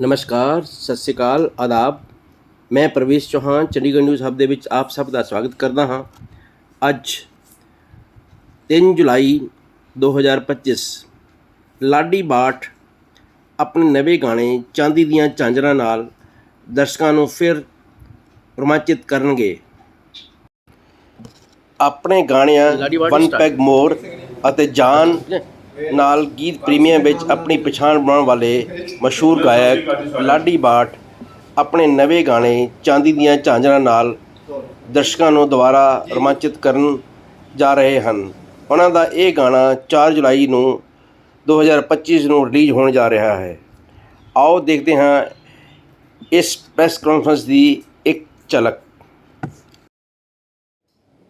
ਨਮਸਕਾਰ ਸਤਿ ਸ਼੍ਰੀ ਅਕਾਲ ਆਦਾਬ। ਮੈਂ ਪ੍ਰਵੇਸ਼ ਚੌਹਾਨ ਚੰਡੀਗੜ੍ਹ ਨਿਊਜ਼ ਹਬ ਦੇ ਵਿੱਚ ਆਪ ਸਭ ਦਾ ਸਵਾਗਤ ਕਰਦਾ ਹਾਂ। ਅੱਜ 3 ਜੁਲਾਈ 2025 ਲਾਡੀ ਬਾਠ ਆਪਣੇ ਨਵੇਂ ਗਾਣੇ ਚਾਂਦੀ ਦੀਆਂ ਝਾਂਜਰਾਂ ਨਾਲ ਦਰਸ਼ਕਾਂ ਨੂੰ ਫਿਰ ਰੋਮਾਂਚਿਤ ਕਰਨਗੇ। ਆਪਣੇ ਗਾਣਿਆਂ ਵਨ ਪੈਗ ਮੋਰ ਅਤੇ ਜਾਨ ਨਾਲ ਗੀਤ ਪ੍ਰੀਮੀਅਮ ਵਿੱਚ ਆਪਣੀ ਪਛਾਣ ਬਣਾਉਣ ਵਾਲੇ ਮਸ਼ਹੂਰ ਗਾਇਕ ਲਾਡੀ ਬਾਠ ਆਪਣੇ ਨਵੇਂ ਗਾਣੇ ਚਾਂਦੀ ਦੀਆਂ ਝਾਂਜਰਾਂ ਨਾਲ ਦਰਸ਼ਕਾਂ ਨੂੰ ਦੁਬਾਰਾ ਰੋਮਾਂਚਿਤ ਕਰਨ ਜਾ ਰਹੇ ਹਨ। ਉਹਨਾਂ ਦਾ ਇਹ ਗਾਣਾ 4 ਜੁਲਾਈ ਨੂੰ 2025 ਨੂੰ ਰਿਲੀਜ਼ ਹੋਣ ਜਾ ਰਿਹਾ ਹੈ। ਆਓ ਦੇਖਦੇ ਹਾਂ ਇਸ ਪ੍ਰੈਸ ਕਾਨਫਰੰਸ ਦੀ ਇੱਕ ਝਲਕ।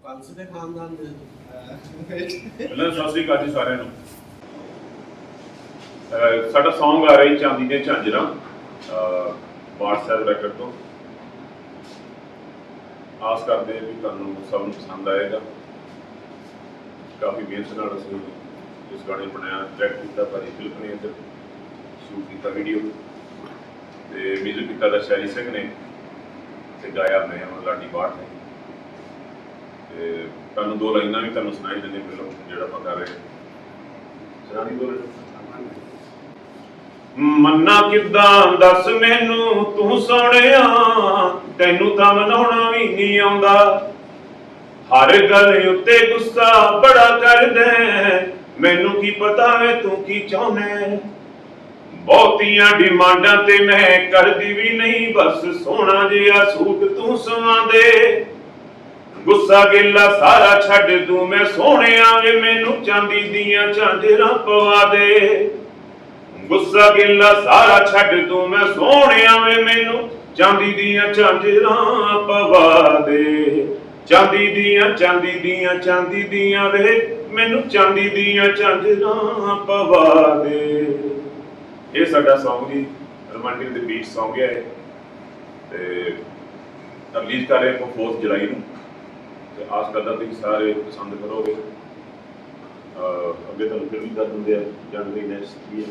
ਕੰਸ ਦੇ ਖਾਨਦਾਨ ਦੇ ਪਹਿਲਾਂ ਸਤਿ ਸ੍ਰੀ ਅਕਾਲ ਜੀ ਸਾਰਿਆਂ ਨੂੰ। ਸਾਡਾ Song ਆ ਰਿਹਾ ਚਾਂਦੀ ਦੇ ਝਾਂਜਰਾਂ WhatsApp ਰੈਕੋਰਡ ਤੋਂ। ਆਸ ਕਰਦੇ ਹਾਂ ਵੀ ਤੁਹਾਨੂੰ ਸਭ ਨੂੰ ਪਸੰਦ ਆਏਗਾ। ਕਾਫੀ ਮਿਹਨਤ ਨਾਲ ਅਸੀਂ ਇਸ ਗਾਣੇ ਬਣਾਇਆ ਡਾਇਰੈਕਟ ਕੀਤਾ ਭਾਜੀ ਫਿਲਮ ਨੇ ਇੱਧਰ ਸ਼ੂਟ ਕੀਤਾ ਵੀਡੀਓ ਤੇ ਮਿਊਜ਼ਿਕ ਕੀਤਾ ਦਾ ਸ਼ੈਰੀ ਸਿੰਘ ਨੇ ਤੇ ਗਾਇਆ ਮੈਂ ਅਮਰ ਲਾਡੀ ਬਾਠ ਨੇ। ਤੇ ਤੁਹਾਨੂੰ ਦੋ ਲਾਈਨਾਂ ਵੀ ਤੁਹਾਨੂੰ ਸੁਣਾਈ ਦਿੰਦੇ ਫਿਲਮ ਜਿਹੜਾ ਆਪਾਂ ਕਰ ਰਹੇ ਹਾਂ। ਸੁਣਾਣੀ ਦੋ ਮੰਨਾ ਕਿੱਦਾਂ, ਦੱਸ ਮੈਨੂੰ, ਤੂੰ ਸੋਹਣਿਆ, ਤੈਨੂੰ ਤਾਂ ਮਨਾਉਣਾ ਵੀ ਨਹੀਂ ਆਉਂਦਾ। ਹਰ ਗੱਲ ਉੱਤੇ ਗੁੱਸਾ ਬੜਾ ਕਰਦਾ ਮੈਨੂੰ ਕੀ ਪਤਾ ਵੇ ਤੂੰ ਕੀ ਚਾਹੁੰਦਾ ਬਹੁਤੀਆਂ ਡਿਮਾਂਡਾਂ ਤੇ ਮੈਂ ਕਰਦੀ ਵੀ ਨਹੀਂ, ਬਸ ਸੋਹਣਾ ਜਿਹਾ ਸੂਟ ਤੂੰ ਸਵਾ ਦੇ। ਗੁੱਸਾ ਗਿੱਲਾ ਸਾਰਾ ਛੱਡ ਦੂੰ, ਮੈਂ ਸੋਹਣਿਆ ਵੇ ਮੈਨੂੰ ਚਾਂਦੀ ਦੀਆਂ ਝਾਂਜਰਾਂ ਪਵਾ ਦੇ। ਗੁੱਸਾ ਗਿੱਲਾ ਸਾਰਾ ਛੱਡ ਦੂੰ ਮੈਂ ਸੋਹਣਿਆ ਵੇ ਮੈਨੂੰ ਚਾਂਦੀ ਦੀਆਂ ਝਾਂਜਰਾਂ ਪਵਾ ਦੇ। ਚਾਂਦੀ ਦੀਆਂ ਚਾਂਦੀ ਦੀਆਂ ਚਾਂਦੀ ਦੀਆਂ ਵੇ ਮੈਨੂੰ ਚਾਂਦੀ ਦੀਆਂ ਝਾਂਜਰਾਂ ਪਵਾ ਦੇ। ਇਹ ਸਾਡਾ Song ਜੀ ਰੋਮਾਂਟਿਕ ਦੇ ਬੀਟ Song ਹੈ ਤੇ ਰਿਲੀਜ਼ ਕਰ ਰਹੇ ਹਾਂ 4 ਜੁਲਾਈ ਨੂੰ। ਤੇ ਆਸ ਕਰਦਾ ਤੁਸੀਂ ਸਾਰੇ ਪਸੰਦ ਕਰੋਗੇ। ਅੱਗੇ ਤੁਹਾਨੂੰ ਫਿਰ ਵੀ ਦੱਸ ਦਿੰਦੇ ਆ ਜਨਵਰੀ ਨੈਕਸਟ ਈਅਰ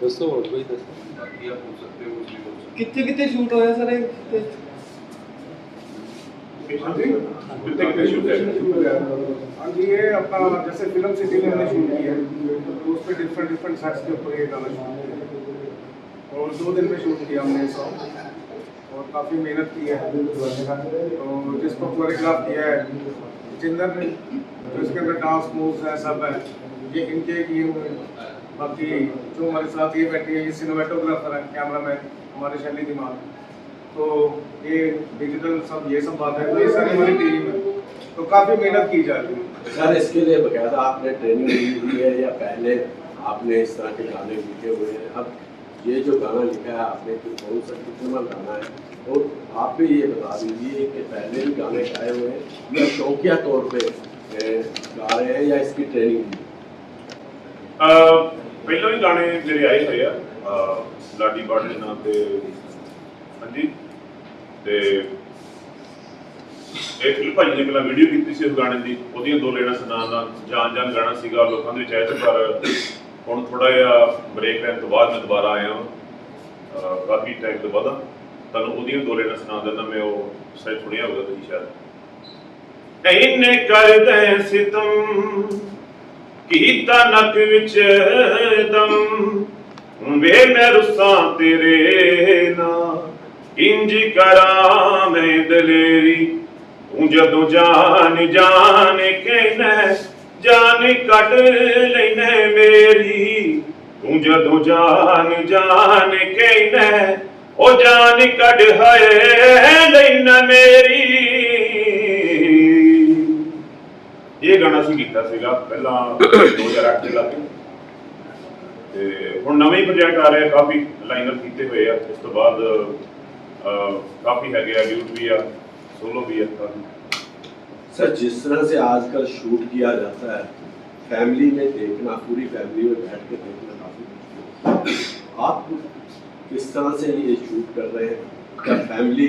ਦੱਸੋ ਹੋਰ ਕੋਈ ਦੱਸੋ। ਬਾਕੀ ਆਪ ਹੋ ਸਕਦੇ ਹੋ ਕੁਝ ਵੀ ਬੋਲ ਕਿੱਥੇ ਕਿੱਥੇ ਸ਼ੂਟ ਹੋਇਆ? ਸਰ ਇਹ ਹਾਂਜੀ اور دو دن میں شوٹ کیا ہم نے اور کافی محنت کی ہے اور جس کو کوریوگراف کیا ہے جندر نے تو اس کے اندر ڈانس مووز ہیں سب ہے یہ ان کے یہ ہوئے باقی جو ہمارے ساتھ یہ بیٹھی ہے یہ سینیمیٹوگرافر ہے کیمرہ مین ہمارے شیلی دماغ تو یہ ڈیجیٹل سب یہ سب بات ہے تو یہ ساری ہماری ٹیم ہے۔ تو کافی محنت کی جاتی ہے۔ سر اس کے لیے باقاعدہ آپ نے ٹریننگ لی ہوئی ہے یا پہلے آپ نے اس طرح کے گانے لکھے ہوئے ہیں؟ اب یہ جو گانا لکھا ہے آپ نے کون سا کتنا گانا ہے؟ اور آپ بھی یہ بتا دیجیے کہ پہلے بھی گانے گائے ہوئے ہیں۔ یا شوقیہ طور پہ گا رہے ہیں یا اس کی ٹریننگ لی ਪਹਿਲਾਂ ਵੀ ਗਾਣੇ ਮੇਰੇ ਆਏ ਹੋਏ ਆ ਲਾਡੀ ਬਾੜ ਦੇ ਨਾਂ ਤੇ, ਹਾਂਜੀ। ਤੇ ਇਹ ਫਿਲਮ ਨੇ ਪਹਿਲਾਂ ਵੀਡੀਓ ਕੀਤੀ ਸੀ ਉਸ ਗਾਣੇ ਦੀ, ਉਹਦੀਆਂ ਦੋ ਲੈਣਾ ਸੁਣਾ ਦਾ ਜਾਨ ਜਾਨ ਗਾਣਾ ਸੀਗਾ ਲੋਕਾਂ ਦੇ ਵਿੱਚ ਆਇਆ ਸੀ ਪਰ ਹੁਣ ਥੋੜਾ ਜਿਹਾ ਬ੍ਰੇਕ ਲੈਣ ਤੋਂ ਬਾਅਦ ਮੈਂ ਦੁਬਾਰਾ ਆਇਆ ਹਾਂ ਕਾਫੀ ਟਾਈਮ ਤੋਂ ਬਾਅਦ ਤੁਹਾਨੂੰ ਉਹਦੀਆਂ ਦੋ ਲੈਣਾ ਸੁਣਾ ਦਿੰਦਾ ਮੈਂ, ਉਹ ਸ਼ਾਇਦ ਸੁਣਿਆ ਹੋਊਗਾ ਤੁਸੀਂ ਸ਼ਾਇਦ। ਐਨੇ ਕਰਦੇ ਸਿਤਮ ਕੀਤਾ ਨੱਕ ਵਿੱਚ ਦਮ। ਵੇ ਮੈਂ ਰੁੱਸਾਂ ਤੇਰੇ ਨਾਲ। ਇੰਜ ਕਰਾਂ ਮੈਂ ਦਲੇਰੀ। ਤੂੰ ਜਦੋਂ ਜਾਣ ਜਾਨ ਕਹਿਣਾ, ਜਾਨ ਕੱਢ ਲੈਨੇ ਮੇਰੀ। ਤੂੰ ਜਦੋਂ ਜਾਨ ਜਾਨ ਕਹਿਣਾ, ਉਹ ਜਾਨ ਕੱਢ ਹੈ ਲੈਨਾ ਮੇਰੀ। ਇਹ ਗਾਣਾ ਸੀ ਕੀਤਾ ਸੀਗਾ ਪਹਿਲਾਂ 2008 ਦੇ। ਲਾਗੇ ਤੇ ਹੁਣ ਨਵੇਂ ਪ੍ਰੋਜੈਕਟ ਆ ਰਹੇ ਆ، ਕਾਫੀ ਲਾਈਨਅਪ ਕੀਤੇ ਹੋਏ ਆ। ਇਸ ਤੋਂ ਬਾਅਦ ਕਾਫੀ ਹੈਗੇ ਆ ਡਿਊਟ ਵੀ ਆ ਸੋਲੋ ਵੀ ਆ। سر جس طرح سے آج کل شوٹ کیا جاتا ہے فیملی میں دیکھنا پوری فیملی میں بیٹھ کے دیکھنا کافی آپ کس طرح سے یہ شوٹ کر رہے ہیں کیا فیملی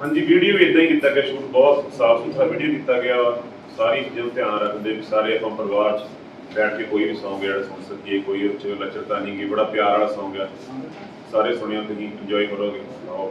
ਹਾਂਜੀ ਵੀਡੀਓ ਵੀ ਇਦਾਂ ਹੀ ਕੀਤਾ ਗਿਆ ਸ਼ੂਟ ਬਹੁਤ ਸਾਫ਼ ਸੁਥਰਾ ਵੀਡੀਓ ਕੀਤਾ ਗਿਆ ਸਾਰੀ ਚੀਜ਼ਾਂ ਨੂੰ ਧਿਆਨ ਰੱਖਦੇ ਵੀ ਸਾਰੇ ਆਪਾਂ ਪਰਿਵਾਰ 'ਚ ਬੈਠ ਕੇ ਕੋਈ ਵੀ ਸੌਂਗ ਜਿਹੜਾ ਸੁਣ ਸਕੀਏ ਕੋਈ ਉੱਚ ਲੱਚਰਤਾ ਨਹੀਂ ਗੀ ਬੜਾ ਪਿਆਰ ਵਾਲਾ ਸੌਂਗ ਹੈ ਸਾਰੇ ਸੁਣਿਓ ਤੁਸੀਂ ਇੰਜੋਏ ਕਰੋਗੇ ਆਓ।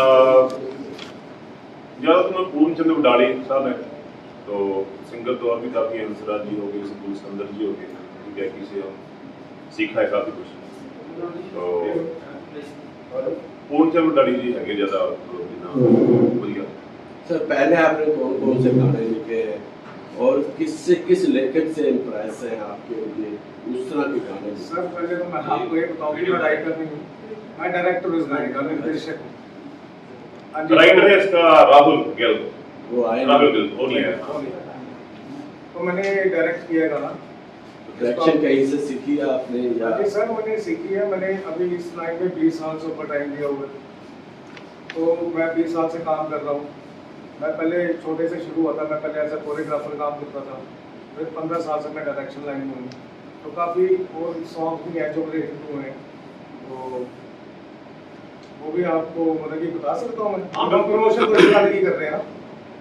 ਅਹ زیادہ تو میں پورن چند اڈاڑی صاحب ہیں تو سنگر تو ابھی کافی انسرا جی ہو گئے سکول سکندر جی ہو گئے ٹھیک ہے کسی ہم سیکھا ہے کافی کچھ تو پورن چند اڈاڑی جی ہے زیادہ جتنا سر پہلے آپ نے کون کون سے گانے لکھے ہیں اور کس سے کس لیکن سے امپریس ہے آپ کے لیے اس طرح کے گانے سر پہلے تو میں آپ کو یہ بتاؤں گی میں ڈائریکٹر ہوں میں ڈائریکٹر اس گانے کا میں نرشک ہوں رائڈر ہے اس کا راہل گیل وہ آئے راہل گیل اونلی ہے تو میں نے ڈائریکٹ کیا گانا ڈائریکشن کہیں سے سیکھی آپ نے یا جی سر میں نے سیکھی ہے میں نے ابھی اس لائن میں بیس سال سے اوپر ٹائم لیا ہوا تو میں بیس سال سے کام کر رہا ہوں میں پہلے چھوٹے سے شروع ہوتا میں پہلے ایز اے کوریوگرافر کام کرتا تھا پھر پندرہ سال سے میں ڈائریکشن لائن میں ہوں تو کافی اور سانگ بھی ہیں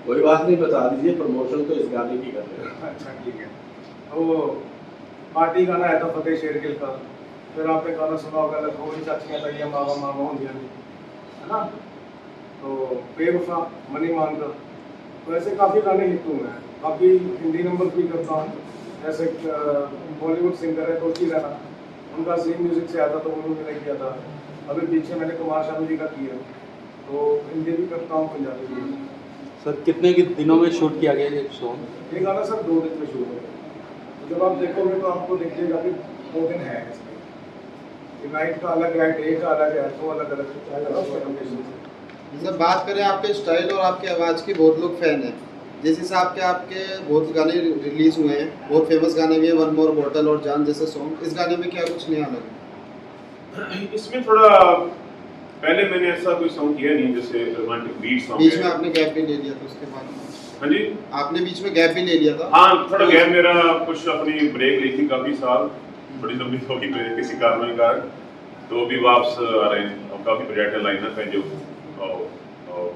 کوئی بات نہیں بتا دیجیے پروموشن تو اس گانے کی کر رہے ہیں۔ اچھا ٹھیک ہے۔ تو پارٹی گانا ہے تو فتح پھر آپ نے گانا سنا ہوگا لکھوی چاچیاں لگی ماما ماما ہوں گیا ہے نا؟ تو بے وفا منی مان کر تو ایسے کافی گانے لکھتا ہوں میں کافی ہندی نمبر بھی کرتا ہوں ایسے بالی ووڈ سنگر ہے تو اسی رہنا ان کا سیم میوزک سے آتا تو انہوں نے کیا تھا۔ ابھی پیچھے میں نے کمار شاہو جی کا کیا۔ تو ہندی بھی کرتا ہوں پنجابی بھی سر کتنے دنوں میں شوٹ کیا گیا یہ سانگ یہ گانا سر دو دن میں شوٹ ہوا۔ جب آپ دیکھو گے تو آپ کو دیکھیے گا کہ دو دن ہے اس میں۔ نائٹ کا الگ ہے ڈے کا الگ ہے تو الگ الگ سر بات کریں آپ کے اسٹائل اور آپ کی آواز کی بہت لوگ فین ہیں۔ جیسے صاحب کے آپ کے بہت گانے ریلیز ہوئے ہیں بہت فیمس گانے بھی ہیں ون مور بوٹل اور جان جیسے سانگ اس گانے میں کیا کچھ نیا لگا؟ اس میں تھوڑا پہلے میں نے ایسا کوئی سانگ کیا نہیں جیسے رومانٹک بیٹ سانگ بیچ میں آپ نے گیپ بھی لے لیا تھا اس کے بعد۔ ہاں جی۔ آپ نے بیچ میں گیپ بھی لے لیا تھا۔ ہاں تھوڑا گیپ میرا کچھ اپنی بریک لی تھی کافی سال۔ بڑی لمبی ہوگی میرے کسی کاروائی کار تو بھی واپس آ رہے ہیں اور کافی پروجیکٹ لائن اپ ہیں جو۔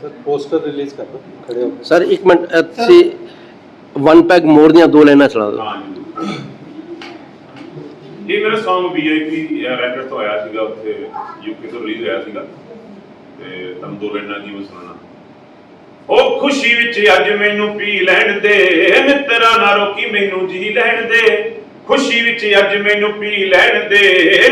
ਸਰ ਪੋਸਟਰ ਰਿਲੀਜ਼ ਕਰ ਦੋ ਖੜੇ ਹੋ ਸਰ ਇੱਕ ਮਿੰਟ ਤੁਸੀਂ ਵਨ ਪੈਗ ਮੋਰ ਦੀਆਂ ਦੋ ਲਾਈਨਾਂ ਚਲਾ ਦਿਓ ਇਹ ਮੇਰਾ Song VIP ਰੈਕਰਡ ਤੋਂ ਆਇਆ ਸੀਗਾ ਉੱਥੇ ਯੂਕੇ ਤੋਂ ਰਿਲੀਜ਼ ਹੋਇਆ ਸੀਗਾ। ਤੇ ਤੁਹਾਨੂੰ ਦੋ ਲਾਈਨਾਂ ਦੀ ਮੈਂ ਸੁਣਾਉਣਾ। ਉਹ ਖੁਸ਼ੀ ਵਿੱਚ ਅੱਜ ਮੈਨੂੰ ਪੀ ਲੈਣ ਦੇ, ਮਿੱਤਰਾ ਨਾ ਰੋਕੀ ਮੈਨੂੰ ਜੀ ਲੈਣ ਦੇ? ਖੁਸ਼ੀ ਵਿੱਚ ਅੱਜ ਮੈਨੂੰ ਪੀ ਲੈਣ ਦੇ,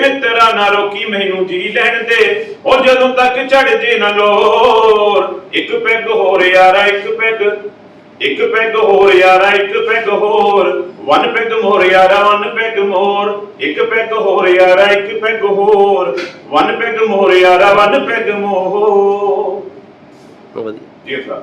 ਮਿੱਤਰਾ ਨਾ ਰੋਕੀ ਮੈਨੂੰ ਜੀ ਲੈਣ ਦੇ? ਉਹ ਜਦੋਂ ਤੱਕ ਚੜ ਜੇ ਨਾ ਲੋਰ, ਇੱਕ ਪੈਗ ਹੋਰ ਯਾਰਾ, ਇੱਕ ਪੈਗ ਇੱਕ ਪੈਗ ਹੋਰ ਯਾਰਾ ਇੱਕ ਪੈਗ ਹੋਰ। ਵਨ ਪੈਗ ਮੋਰ ਯਾਰਾ ਵਨ ਪੈਗ ਮੋਰ। ਇੱਕ ਪੈਗ ਹੋਰ ਯਾਰਾ ਇੱਕ ਪੈਗ ਹੋਰ। ਵਨ ਪੈਗ ਮੋਰ ਯਾਰਾ ਵਨ ਪੈਗ ਮੋਰ। ਜੀ ਸਰ।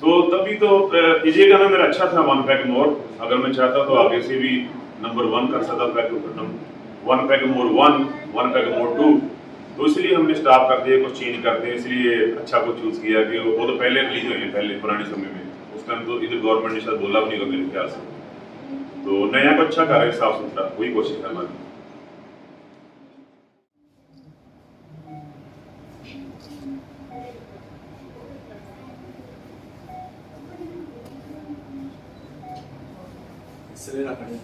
تو تبھی تو اجے کا میرا اچھا تھا ون پیک مور اگر میں چاہتا تو آگے سے بھی نمبر ون کر سکتا pick one pick more one one pick more two تو اس لیے ہم نے اسٹاپ کر دیا، کچھ چینج کر دیا، اس لیے اچھا کچھ چوز کیا کہ وہ تو پہلے ریلیز ہوئی ہیں پہلے پرانے سمے میں۔ اس ٹائم تو ادھر گورنمنٹ نے شاید بولا بھی نہیں ہوگا میرے خیال سے۔ تو نیا کو اچھا کر رہے صاف ستھرا وہی کوشش کرنا ہماری۔ سلیرا کھڑے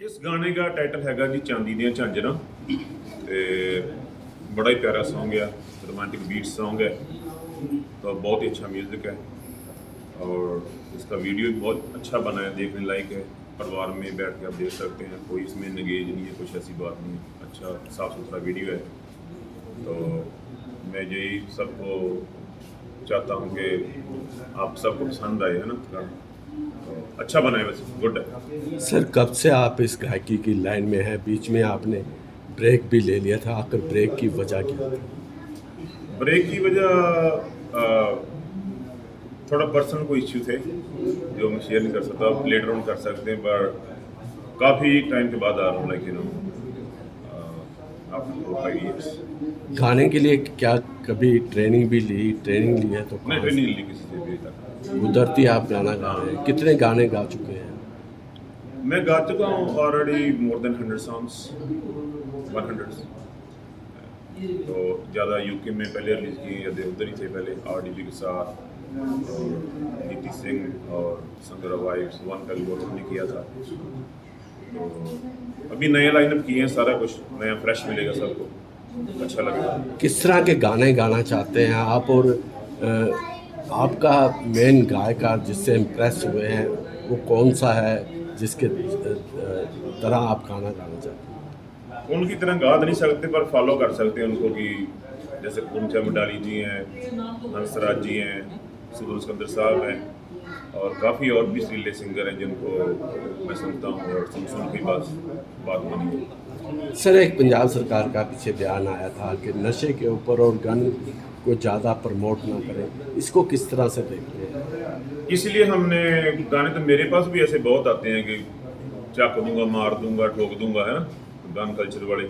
ਇਸ ਗਾਣੇ ਦਾ ਟਾਈਟਲ ਹੈਗਾ ਜੀ ਚਾਂਦੀ ਦੀਆਂ ਝਾਂਜਰਾਂ। ਤੇ ਬੜਾ ਹੀ ਪਿਆਰਾ Song ਹੈ رومانٹک بیٹ سانگ ہے تو بہت ہی اچھا میوزک ہے اور اس کا ویڈیو بھی بہت اچھا بنا ہے دیکھنے لائق ہے پروار میں بیٹھ کے آپ دیکھ سکتے ہیں کوئی اس میں نگیج نہیں ہے کچھ ایسی بات نہیں اچھا صاف ستھرا ویڈیو ہے تو میں یہی سب کو چاہتا ہوں کہ آپ سب کو پسند آئے ہے نا اچھا بنائے ویسے گڈ ہے سر کب سے آپ اس گائکی کی لائن میں ہیں بیچ میں آپ نے بریک بھی لے لیا تھا آ کر بریک کی وجہ کیا بریک کی وجہ تھوڑا پرسنل کوئی ایشو تھے جو میں شیئر نہیں کر سکتا لیٹر آن کر سکتے ہیں پر کافی ٹائم کے بعد آ رہا ہوں لیکن گانے کے لیے کیا کبھی ٹریننگ بھی لی ٹریننگ لی ہے تو قدرتی آپ گانا گا رہے ہیں۔ کتنے گانے گا چکے ہیں؟ میں گا چکا ہوں already more than hundred songs one hundred تو زیادہ یو کے میں پہلے ریلیز کیے ادھر ہی تھے پہلے آر ڈی جی کے ساتھ نیتی سنگھ اور سنگر وائفس ون کا ریکارڈ ہم نے کیا تھا۔ ابھی نئے لائن اپ کیے ہیں سارا کچھ نیا فریش ملے گا سب کو۔ اچھا لگے گا کس طرح کے گانے گانا چاہتے ہیں آپ اور آپ کا مین گائکار جس سے امپریس ہوئے ہیں وہ کون سا ہے جس کے طرح آپ گانا گانا چاہتے ہیں؟ ان کی طرح گا نہیں سکتے پر فالو کر سکتے ہیں ان کو کہ جیسے کنچا مڈالی جی ہیں ہنسراج جی ہیں سدر اسکندر صاحب ہیں۔ اور کافی اور بھی سریلے سنگر ہیں جن کو میں سمجھتا ہوں اور سمسون کی بات بات مانی ہے۔ سر ایک پنجاب سرکار کا پیچھے بیان آیا تھا کہ نشے کے اوپر اور گن کو زیادہ پرموٹ نہ کریں اس کو کس طرح سے دیکھتے ہیں؟ اس لیے ہم نے گانے تو میرے پاس بھی ایسے بہت آتے ہیں کہ چاک دوں گا مار دوں گا ٹھوک دوں گا ہے نا؟ گان کلچر والے۔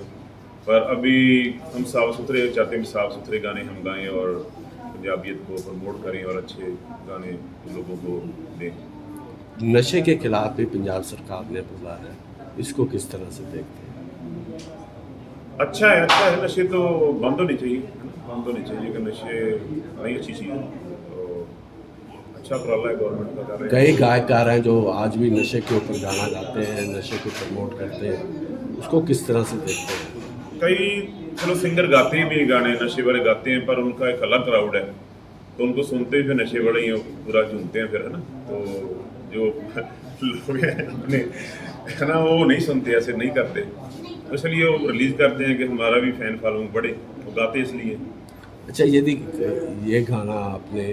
پر ابھی ہم صاف ستھرے چاہتے ہیں صاف ستھرے گانے ہم گائیں اور پنجابیت کو پروموٹ کریں اور اچھے گانے لوگوں کو دیں۔ نشے کے خلاف بھی پنجاب سرکار نے بولا ہے۔ اس کو کس طرح سے دیکھتے ہیں؟ اچھا ہے اچھا ہے۔ نشے تو بند ہونے چاہیے۔ بند ہونے چاہیے کہ نشے نہیں اچھی چیز ہے۔ تو اچھا پرالا گورنمنٹ کا کئی گائکار ہیں جو آج بھی نشے کے اوپر گانا گاتے ہیں نشے کو پروموٹ کرتے ہیں۔ اس کو کس طرح سے دیکھتے ہیں؟ کئی چلو سنگر گاتے ہیں بھی گانے نشے والے گاتے ہیں پر ان کا ایک الگ کراؤڈ ہے تو ان کو سنتے پھر نشے والے ہی پورا جھومتے ہیں پھر ہے نا تو جو لوگ ہیں اپنے ہے نا وہ نہیں سنتے ایسے نہیں کرتے اس لیے وہ ریلیز کرتے ہیں کہ ہمارا بھی فین فالوئنگ بڑھے وہ گاتے اس لیے اچھا یہ یہ گانا آپ نے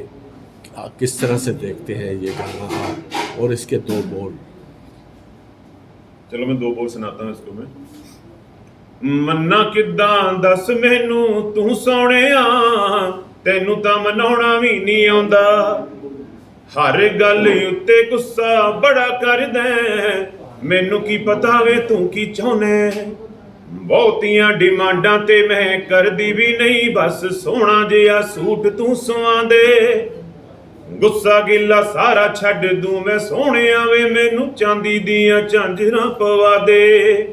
کس طرح سے دیکھتے ہیں یہ گانا اور اس کے دو بول چلو میں دو بول سناتا ہوں اس کو میں ਮੰਨਾ ਕਿੱਦਾਂ? ਦੱਸ ਮੈਨੂੰ, ਤੂੰ ਸੋਹਣਿਆ ਤੈਨੂੰ ਤਾਂ ਮਨਾਉਣਾ ਵੀ ਨਹੀਂ ਆਉਂਦਾ। ਹਰ ਗੱਲ ਉੱਤੇ ਗੁੱਸਾ ਬੜਾ ਕਰਦਾ ਮੈਨੂੰ ਕੀ ਪਤਾ ਵੇ ਤੂੰ ਕੀ ਚਾਹੁੰਨੇ ਬਹੁਤੀਆਂ ਡਿਮਾਂਡਾਂ ਤੇ ਮੈਂ ਕਰਦੀ ਵੀ ਨਹੀਂ। ਬਸ ਸੋਹਣਾ ਜਿਹਾ ਸੂਟ ਤੂੰ ਸਵਾ ਦੇ ਗੁੱਸਾ ਗਿੱਲਾ ਸਾਰਾ ਛੱਡ ਦੂੰ। ਮੈਂ ਸੋਹਣਿਆ ਵੇ, ਮੈਨੂੰ ਚਾਂਦੀ ਦੀਆਂ ਝਾਂਜਰਾਂ ਪਵਾ ਦੇ।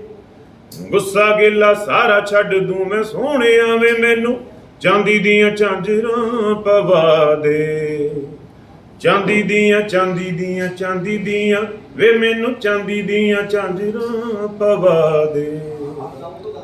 ਗੁੱਸਾ ਗਿਲਾ ਸਾਰਾ ਛੱਡ ਦੂੰ ਮੈਂ ਸੋਹਣਿਆ ਵੇ ਮੈਨੂੰ ਚਾਂਦੀ ਦੀਆਂ ਝਾਂਜਰਾਂ ਪਵਾ ਦੇ ਚਾਂਦੀ ਦੀਆਂ ਚਾਂਦੀ ਦੀਆਂ ਚਾਂਦੀ ਦੀਆਂ ਵੇ ਮੈਨੂੰ ਚਾਂਦੀ ਦੀਆਂ ਝਾਂਜਰਾਂ ਪਵਾ ਦੇ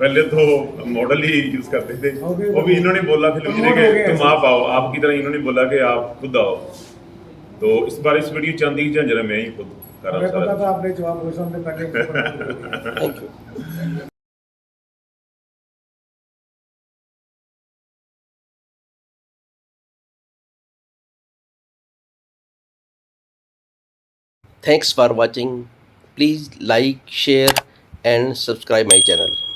پہلے تو ماڈل ہی یوز کرتے تھے وہ بھی انہوں نے بولا فلم کہ تم آپ آؤ آپ کی طرح انہوں نے بولا کہ آپ خود آؤ تو اس بار اس ویڈیو چاندی کی جھنجھر میں ہی خود کر رہا ہوں Thanks for watching. Please like, share and subscribe my channel.